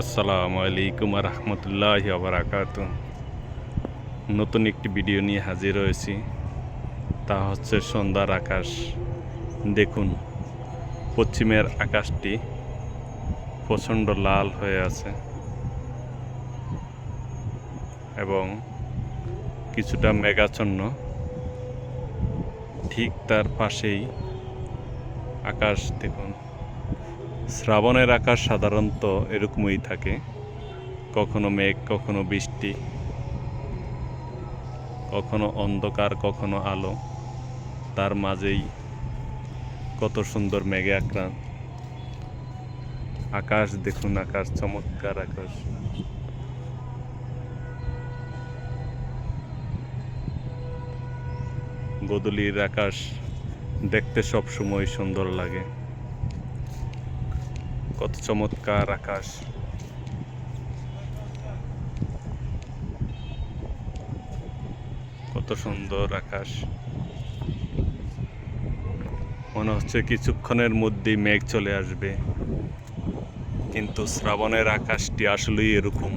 আসসালামু আলাইকুম রহমতুল্লাহ বারাকাত নতুন একটি ভিডিও নিয়ে হাজির হয়েছি। তা হচ্ছে সন্ধ্যার আকাশ। দেখুন, পশ্চিমের আকাশটি প্রচণ্ড লাল হয়ে আছে এবং কিছুটা মেঘাচ্ছন্ন। ঠিক তার পাশেই আকাশ, দেখুন। শ্রাবণের আকাশ সাধারণত এরকমই থাকে। কখনো মেঘ, কখনো বৃষ্টি, কখনো অন্ধকার, কখনো আলো। তার মাঝেই কত সুন্দর মেঘে আক্রান্ত। আকাশ দেখুন, আকাশ চমৎকার আকাশ। গোদলির আকাশ দেখতে সব সময় সুন্দর লাগে। কত চমৎকার আকাশ। কত সুন্দর আকাশ। মনে হচ্ছে কিছুক্ষণের মধ্যেই মেঘ চলে আসবে। কিন্তু শ্রাবণের আকাশটি আসলেই এরকম।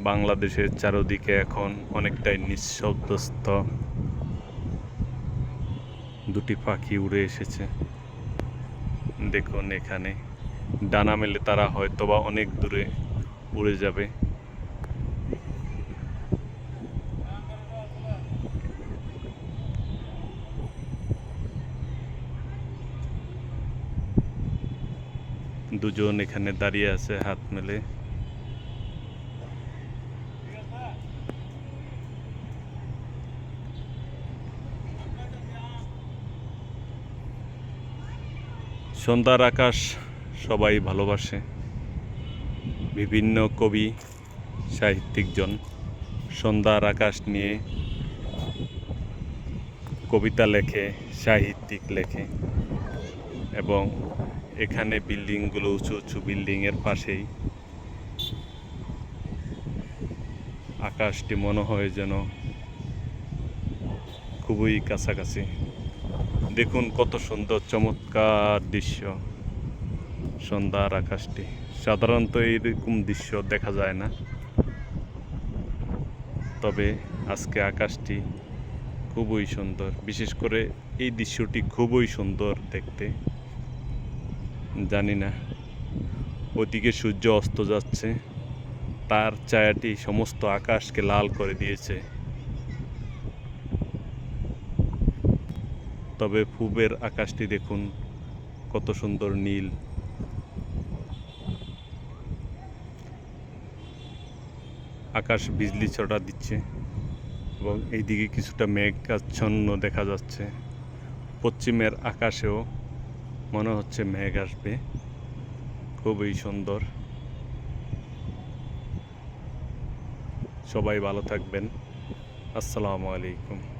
বাংলাদেশের চারদিকে এখন অনেকটাই নিঃশব্দস্ত দুটি পাখি উড়ে এসেছে। দেখুন এখানে। ডানা মেলে তারা হয়তো বা অনেক দূরে উড়ে যাবে। দুজন এখানে দাঁড়িয়ে আছে হাত মেলে। সন্ধ্যার আকাশ সবাই ভালোবাসে। বিভিন্ন কবি, সাহিত্যিকজন সন্ধ্যার আকাশ নিয়ে কবিতা লেখে, সাহিত্যিক লেখে এবং এখানে বিল্ডিংগুলো, উঁচু উঁচু বিল্ডিংয়ের পাশেই আকাশটি মনে হয় যেন খুবই কাছাকাছি। দেখুন কত সুন্দর চমৎকার দৃশ্য। সন্ধ্যার আকাশটি। সাধারণত এইরকম দৃশ্য দেখা যায় না। তবে আজকে আকাশটি খুবই সুন্দর। বিশেষ করে এই দৃশ্যটি খুবই সুন্দর দেখতে। জানি না, ওদিকে সূর্য অস্ত যাচ্ছে। তার ছায়াটি সমস্ত আকাশকে লাল করে দিয়েছে। তবে পূবের আকাশটি দেখুন কত সুন্দর নীল। আকাশ বিজলি ছটা দিচ্ছে এবং এইদিকে কিছুটা মেঘাচ্ছন্ন দেখা যাচ্ছে। পশ্চিমের আকাশেও মনে হচ্ছে মেঘ আসবে। খুবই সুন্দর। সবাই ভালো থাকবেন। আসসালামু আলাইকুম।